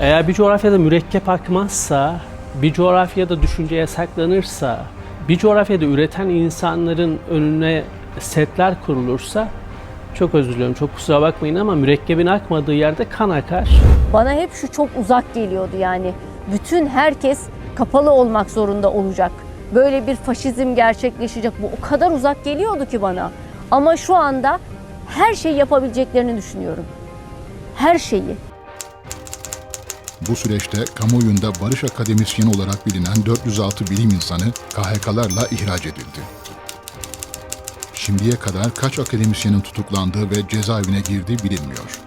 Eğer bir coğrafyada mürekkep akmazsa, bir coğrafyada düşünce yasaklanırsa, bir coğrafyada üreten insanların önüne setler kurulursa çok özür diliyorum, çok kusura bakmayın ama mürekkebin akmadığı yerde kan akar. Bana hep şu çok uzak geliyordu yani. Bütün herkes kapalı olmak zorunda olacak. Böyle bir faşizm gerçekleşecek. Bu o kadar uzak geliyordu ki bana. Ama şu anda her şeyi yapabileceklerini düşünüyorum. Her şeyi. Bu süreçte kamuoyunda barış akademisyeni olarak bilinen 406 bilim insanı KHK'larla ihraç edildi. Şimdiye kadar kaç akademisyenin tutuklandığı ve cezaevine girdiği bilinmiyor.